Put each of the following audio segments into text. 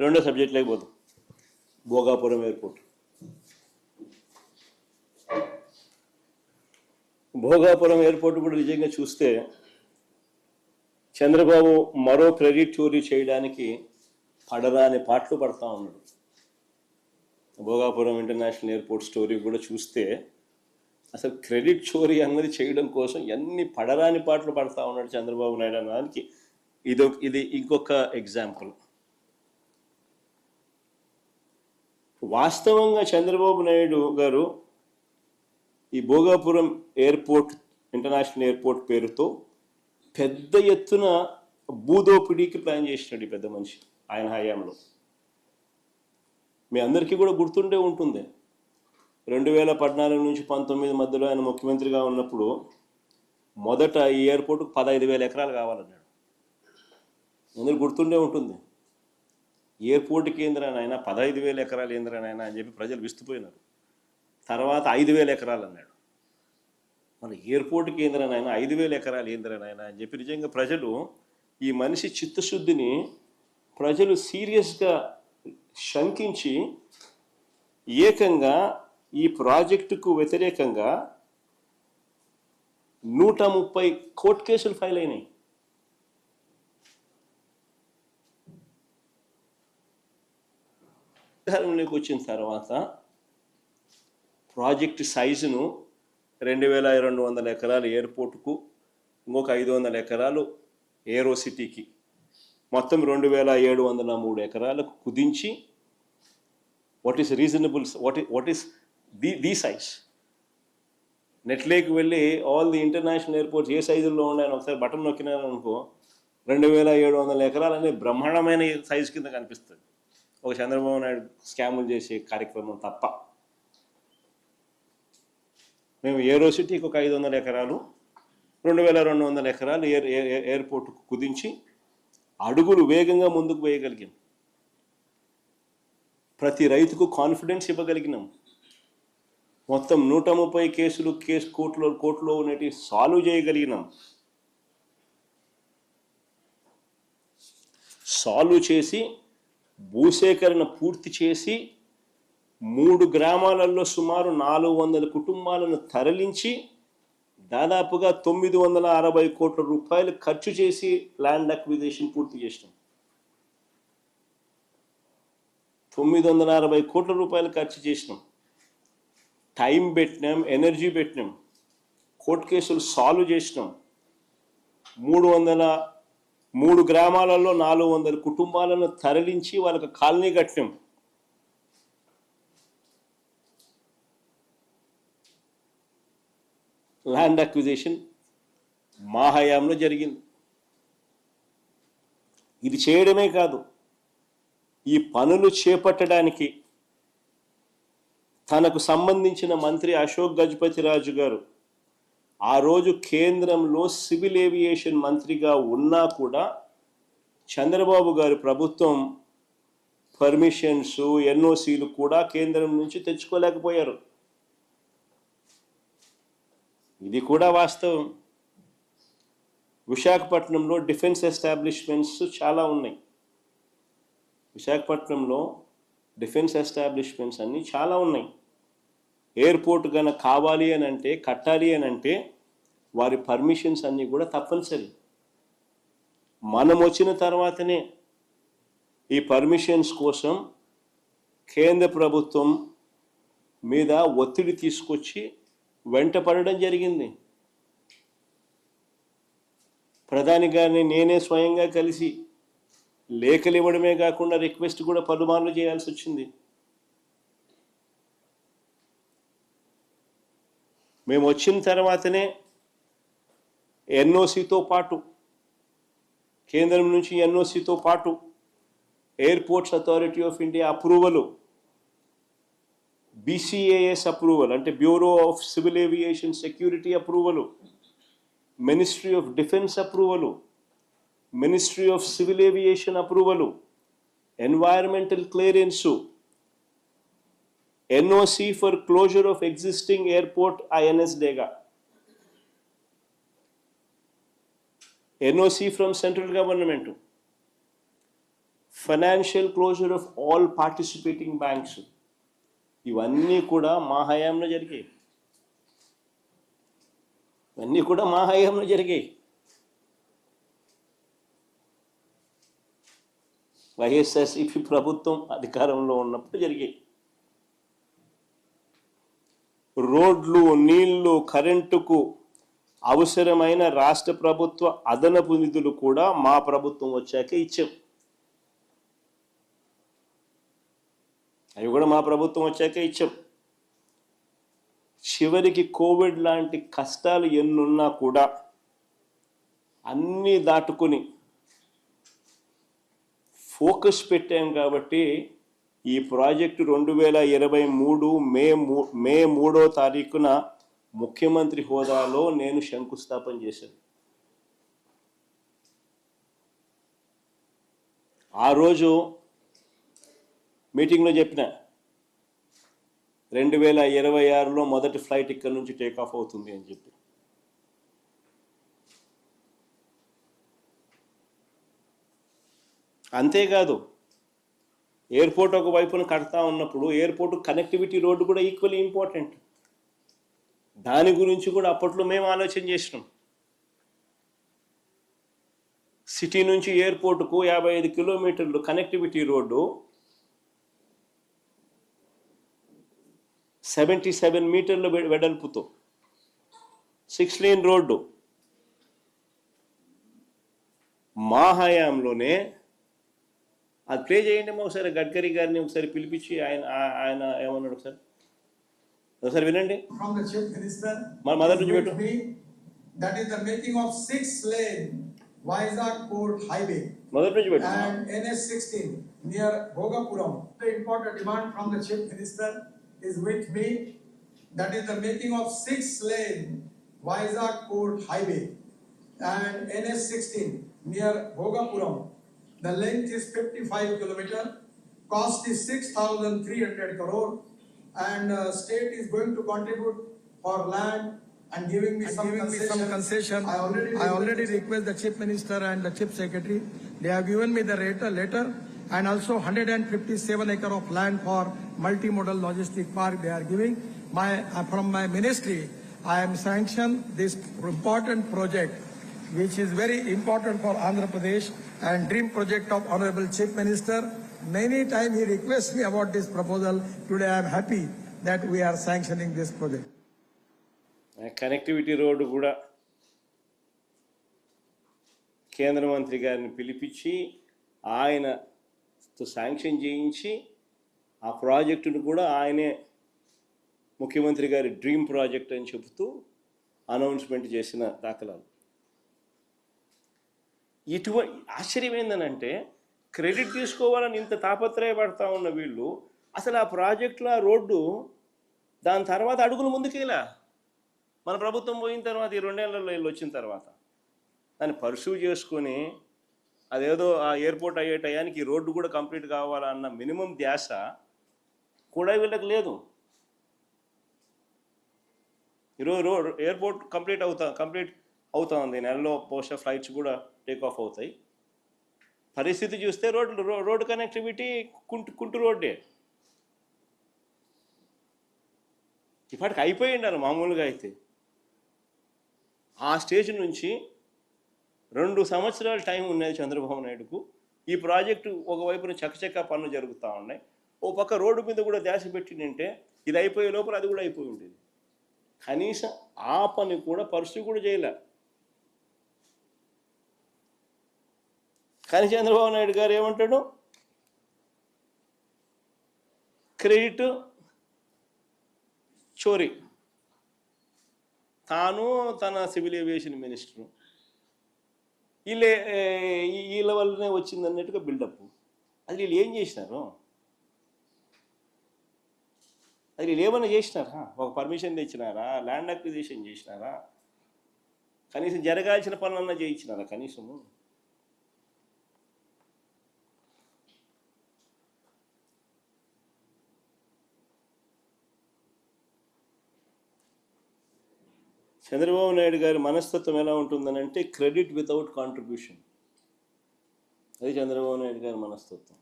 రెండో సబ్జెక్ట్ పోతాం. Bhogapuram airport. Bhogapuram airport కూడా నిజంగా చూస్తే చంద్రబాబు మరో క్రెడిట్ చోరీ చేయడానికి పడరాని పాటలు పడతా ఉన్నాడు. భోగాపురం ఇంటర్నేషనల్ ఎయిర్పోర్ట్ స్టోరీ కూడా చూస్తే అసలు క్రెడిట్ చోరీ అన్నది చేయడం కోసం ఎన్ని పడరాని పాటలు పడతా ఉన్నాడు చంద్రబాబు నాయుడు అన్నదానికి. ఇది ఇది ఇంకొక ఎగ్జాంపుల్. వాస్తవంగా చంద్రబాబు నాయుడు గారు ఈ భోగాపురం ఎయిర్పోర్ట్ ఇంటర్నేషనల్ ఎయిర్పోర్ట్ పేరుతో పెద్ద ఎత్తున భూదోపిడీకి ప్లాన్ చేసినాడు ఈ పెద్ద మనిషి ఆయన హయాంలో. మీ అందరికీ కూడా గుర్తుండే ఉంటుంది. రెండు వేల పద్నాలుగు నుంచి పంతొమ్మిది మధ్యలో ఆయన ముఖ్యమంత్రిగా ఉన్నప్పుడు మొదట ఈ ఎయిర్పోర్ట్కు పదహైదు వేల ఎకరాలు కావాలన్నాడు. అందరు గుర్తుండే ఉంటుంది. ఎయిర్పోర్ట్ కేంద్రానైనా అయినా పదహైదు వేల ఎకరాలు ఏంద్రానైనా అని చెప్పి ప్రజలు విస్తుపోయినారు. తర్వాత ఐదు వేల ఎకరాలు అన్నాడు. మన ఎయిర్పోర్ట్ కేంద్రానైనా ఐదు వేల ఎకరాలు ఏంద్రానైనా అని చెప్పి నిజంగా ప్రజలు ఈ మనిషి చిత్తశుద్ధిని ప్రజలు సీరియస్గా శంకించి ఏకంగా ఈ ప్రాజెక్టుకు వ్యతిరేకంగా నూట ముప్పై కోర్టు కేసులు ఫైల్ అయినాయి. అధికారంలోకి వచ్చిన తర్వాత ప్రాజెక్ట్ సైజును రెండు వేల రెండు వందల ఎకరాలు ఎయిర్పోర్టుకు ఇంకొక ఐదు వందల ఎకరాలు ఏరో సిటీకి మొత్తం రెండు వేల ఏడు వందల మూడు ఎకరాలకు కుదించి what is reasonable what what is the the size నెట్లేకి వెళ్ళి ఆల్ ది ఇంటర్నేషనల్ ఎయిర్పోర్ట్స్ ఏ సైజుల్లో ఉన్నాయని ఒకసారి బటన్ నొక్కినారనుకో రెండు వేల ఏడు వందల ఎకరాలు అనే బ్రహ్మాండమైన సైజు కింద కనిపిస్తుంది. ఒక చంద్రబాబు నాయుడు స్కాములు చేసే కార్యక్రమం తప్ప మేము ఏరో సిటీకి ఒక ఐదు వందల ఎకరాలు రెండు వేల రెండు వందల ఎకరాలు ఎయిర్ ఎయిర్పోర్ట్కు కుదించి అడుగులు వేగంగా ముందుకు వేయగలిగాం. ప్రతి రైతుకు కాన్ఫిడెన్స్ ఇవ్వగలిగినాం. మొత్తం నూట ముప్పై కేసులు కేసు కోర్టులో కోర్టులో ఉండేవి సాల్వ్ చేయగలిగినాం. సాల్వ్ చేసి భూసేకరణ పూర్తి చేసి మూడు గ్రామాలలో సుమారు నాలుగు వందల కుటుంబాలను తరలించి దాదాపుగా తొమ్మిది వందల అరవై కోట్ల రూపాయలు ఖర్చు చేసి ల్యాండ్ అక్విజిషన్ పూర్తి చేసినాం. తొమ్మిది వందల అరవై కోట్ల రూపాయలు ఖర్చు చేసినాం. టైం పెట్టినాం ఎనర్జీ పెట్టినాం కోర్టు కేసులు సాల్వ్ చేసినాం. మూడు వందల మూడు గ్రామాలలో నాలుగు వందల కుటుంబాలను తరలించి వాళ్ళకి కాలనీ కట్టినాం ల్యాండ్ అక్విజిషన్ మా హయాంలో జరిగింది. ఇది చేయడమే కాదు ఈ పనులు చేపట్టడానికి తనకు సంబంధించిన మంత్రి అశోక్ గజపతి రాజు గారు ఆ రోజు కేంద్రంలో సివిల్ ఏవియేషన్ మంత్రిగా ఉన్నా కూడా చంద్రబాబు గారి ప్రభుత్వం పర్మిషన్స్ ఎన్ఓసీలు కూడా కేంద్రం నుంచి తెచ్చుకోలేకపోయారు. ఇది కూడా వాస్తవం. విశాఖపట్నంలో డిఫెన్స్ ఎస్టాబ్లిష్మెంట్స్ చాలా ఉన్నాయి. విశాఖపట్నంలో డిఫెన్స్ ఎస్టాబ్లిష్మెంట్స్ అన్నీ చాలా ఉన్నాయి. ఎయిర్పోర్ట్ కనుక కావాలి అని అంటే కట్టాలి అని అంటే వారి పర్మిషన్స్ అన్నీ కూడా తప్పనిసరి. మనం వచ్చిన తర్వాతనే ఈ పర్మిషన్స్ కోసం కేంద్ర ప్రభుత్వం మీద ఒత్తిడి తీసుకొచ్చి వెంట పడడం జరిగింది. ప్రధాని గారిని నేనే స్వయంగా కలిసి లేఖలు ఇవ్వడమే కాకుండా రిక్వెస్ట్ కూడా పలుమార్లు చేయాల్సి వచ్చింది. మేము వచ్చిన తర్వాతనే ఎన్ఓసితో పాటు కేంద్రం నుంచి ఎన్ఓసితో పాటు airports authority of India approval BCAS approval అంటే bureau of civil aviation security approval ministry of defence approval ministry of civil aviation approval environmental clearance NOC for closure of existing airport INS Dega NOC from central government financial closure of all participating banks ఇవన్నీ కూడా మా హయాంలో జరిగాయి. ఇవన్నీ కూడా మా హయాంలో జరిగాయి. వైఎస్ఆర్సీపీ ప్రభుత్వం అధికారంలో ఉన్నప్పుడు జరిగాయి. రోడ్లు నీళ్ళు కరెంటుకు అవసరమైన రాష్ట్ర ప్రభుత్వ అదనపు నిధులు కూడా మా ప్రభుత్వం వచ్చాకే ఇచ్చాం. అవి కూడా మా ప్రభుత్వం వచ్చాకే ఇచ్చాం. చివరికి కోవిడ్ లాంటి కష్టాలు ఎన్నున్నా కూడా అన్నీ దాటుకుని ఫోకస్ పెట్టాం కాబట్టి ఈ ప్రాజెక్టు రెండు వేల ఇరవై మూడు మే మూ మే మూడో తారీఖున ముఖ్యమంత్రి హోదాలో నేను శంకుస్థాపన చేశాను. ఆ రోజు మీటింగ్లో చెప్పిన రెండు వేల ఇరవై ఆరులో మొదటి ఫ్లైట్ ఇక్కడ నుంచి టేక్ ఆఫ్ అవుతుంది అని చెప్పి. అంతేకాదు ఎయిర్పోర్ట్ ఒక వైపున కడతా ఉన్నప్పుడు ఎయిర్పోర్ట్ కనెక్టివిటీ రోడ్డు కూడా ఈక్వల్లీ ఇంపార్టెంట్ దాని గురించి కూడా అప్పట్లో మేము ఆలోచన చేసినాం. సిటీ నుంచి ఎయిర్పోర్ట్కు యాభై ఐదు కిలోమీటర్లు కనెక్టివిటీ రోడ్డు సెవెంటీ సెవెన్ మీటర్ల వెడల్పుతో. Six lane road. మా హయాంలోనే అది ప్లే చేయండి అమ్మా ఒకసారి గడ్కరీ గారిని ఒకసారి పిలిపించి ఆయన ఆ- ఆయన ఏమన్నాడు ఒకసారి ఒకసారి వినండి from the chief minister. మన మొదటి నుంచి with పెట్టు me, That is the making of six lane Vizag Port Highway మొదటి నుంచి పెట్టు and NS sixteen near Bhogapuram. The important demand from the chief minister is with me. That is the making of six lane Vizag Port Highway and NS sixteen near Bhogapuram. The length is fifty-five kilometer, cost is six thousand three hundred crore. And uh, state is going to contribute for land and giving me and some giving me some concession. concession. I already. I already request the chief minister and the chief secretary. They have given me the letter, letter and also hundred and fifty-seven acre of land for multimodal logistic park they are giving. My, uh, from my ministry, I am sanctioned this important project which is very important for Andhra Pradesh and dream project of honorable chief minister. Many time he requests me about this proposal. Today I am happy that we are sanctioning this project. Connectivity road కూడా కేంద్ర మంత్రి గారిని పిలిపించి ఆయనతో sanction చేయించి ఆ ప్రాజెక్టును కూడా ఆయనే ముఖ్యమంత్రి గారి డ్రీమ్ ప్రాజెక్ట్ అని చెబుతూ అనౌన్స్మెంట్ చేసిన దాఖలాలు ఇటువంటి ఆశ్చర్యం ఏందనంటే క్రెడిట్ తీసుకోవాలని ఇంత తాపత్రయపడతా ఉన్న వీళ్ళు అసలు ఆ ప్రాజెక్టులో ఆ రోడ్డు దాని తర్వాత అడుగులు ముందుకేలా మన ప్రభుత్వం పోయిన తర్వాత ఈ రెండేళ్ళలో వీళ్ళు వచ్చిన తర్వాత. దాన్ని పర్సూ చేసుకొని అదేదో ఆ ఎయిర్పోర్ట్ అయ్యే టయానికి రోడ్డు కూడా కంప్లీట్ కావాలన్న మినిమం ధ్యాస కూడా వీళ్ళకి లేదు. ఈరోజు రోడ్ ఎయిర్పోర్ట్ కంప్లీట్ అవుతా కంప్లీట్ అవుతా ఉంది. నెలలో బహుశా ఫ్లైట్స్ కూడా టేక్ ఆఫ్ అవుతాయి. పరిస్థితి చూస్తే రోడ్లు రో- రోడ్ కనెక్టివిటీ కుంటు కుంటు రోడ్డే. ఇప్పటికి అయిపోయి ఉండాలి మామూలుగా అయితే. ఆ స్టేజ్ నుంచి రెండు సంవత్సరాల టైం ఉన్నది చంద్రబాబు నాయుడుకు. ఈ ప్రాజెక్టు ఒకవైపున చకచక పనులు జరుగుతూ ఉన్నాయి. ఓ పక్క రోడ్డు మీద కూడా ధ్యాస పెట్టిందంటే ఇది అయిపోయే లోపల అది కూడా అయిపోయి ఉండేది. కనీసం ఆ పని కూడా పర్సు కూడా చేయలే. కానీ చంద్రబాబు నాయుడు గారు ఏమంటాడు? క్రెడిట్ చోరీ. తాను తన సివిల్ ఏవియేషన్ మినిస్టరు. వీళ్ళే ఈ- వీళ్ళ వల్లనే వచ్చింది అన్నట్టుగా బిల్డప్. అది వీళ్ళు ఏం చేసినారు? అది వీళ్ళు ఏమైనా చేసినారా? ఒక పర్మిషన్ తెచ్చినారా? ల్యాండ్ అక్విజిషన్ చేసినారా? కనీసం జరగాల్సిన పనులన్నా చేయించినారా కనీసము? చంద్రబాబు నాయుడు గారి మనస్తత్వం ఎలా ఉంటుందని అంటే క్రెడిట్ వితౌట్ కాంట్రిబ్యూషన్. అది చంద్రబాబు నాయుడు గారి మనస్తత్వం.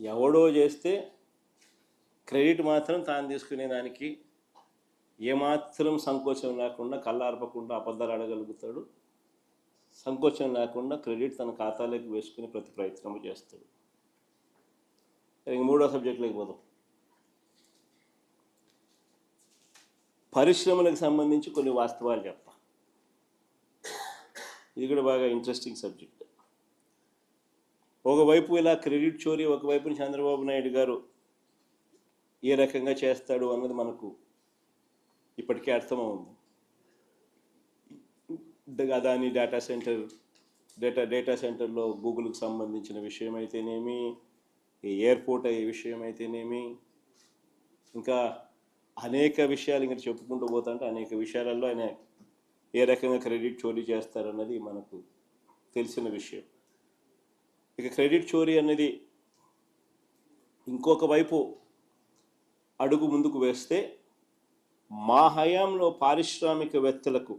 ఎవడో చేస్తే క్రెడిట్ మాత్రం తాను తీసుకునే దానికి ఏమాత్రం సంకోచం లేకుండా కళ్ళార్పకుండా అబద్ధాలు అడగలుగుతాడు సంకోచం లేకుండా క్రెడిట్ తన ఖాతాలోకి వేసుకుని ప్రతి ప్రయత్నం చేస్తాడు. ఇంక మూడో సబ్జెక్టులోకి పోదాం. పరిశ్రమలకు సంబంధించి కొన్ని వాస్తవాలు చెప్తా. ఇది కూడా బాగా ఇంట్రెస్టింగ్ సబ్జెక్ట్ ఒకవైపు ఇలా క్రెడిట్ చోరీ ఒకవైపున చంద్రబాబు నాయుడు గారు ఏ రకంగా చేస్తాడు అన్నది మనకు ఇప్పటికే అర్థమవుంది Adani data centre data data సెంటర్లో గూగుల్కి సంబంధించిన విషయం అయితేనేమి ఈ ఎయిర్పోర్ట్ అయ్యే విషయం అయితేనేమి ఇంకా అనేక విషయాలు ఇంకా చెప్పుకుంటూ పోతుంటే అనేక విషయాలలో ఆయన ఏ రకంగా క్రెడిట్ చోరీ చేస్తారన్నది మనకు తెలిసిన విషయం. ఇక క్రెడిట్ చోరీ అనేది ఇంకొక వైపు అడుగు ముందుకు వేస్తే మా హయాంలో పారిశ్రామికవేత్తలకు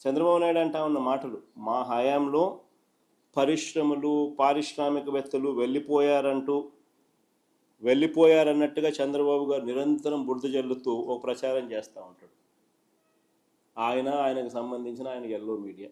చంద్రబాబు నాయుడు అంటా ఉన్న మాటలు మా హయాంలో పరిశ్రమలు పారిశ్రామికవేత్తలు వెళ్ళిపోయారంటూ వెళ్ళిపోయారన్నట్టుగా చంద్రబాబు గారు నిరంతరం బురద జల్లుతూ ఒక ప్రచారం చేస్తూ ఉంటాడు. ఆయన ఆయనకు సంబంధించిన ఆయన ఎల్లో మీడియా.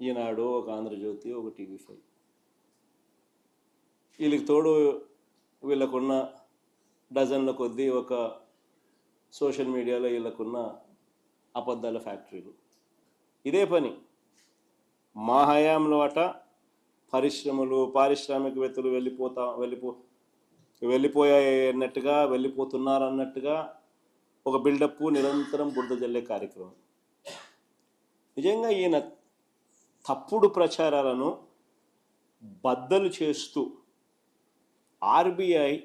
ఈనాడు ఒక ఆంధ్రజ్యోతి ఒక టీవీ ఫైవ్. వీళ్ళకి తోడు వీళ్ళకున్న డజన్ల కొద్దీ ఒక సోషల్ మీడియాలో వీళ్ళకున్న అబద్ధాల ఫ్యాక్టరీలు. ఇదే పని. మా హయాంలో అట పరిశ్రమలు పారిశ్రామికవేత్తలు వెళ్ళిపోతా వెళ్ళిపో వెళ్ళిపోయాయి అన్నట్టుగా వెళ్ళిపోతున్నారు అన్నట్టుగా ఒక బిల్డప్ నిరంతరం బురద జల్లే కార్యక్రమం. నిజంగా ఈయన తప్పుడు ప్రచారాలను బద్దలు చేస్తూ ఆర్బీఐ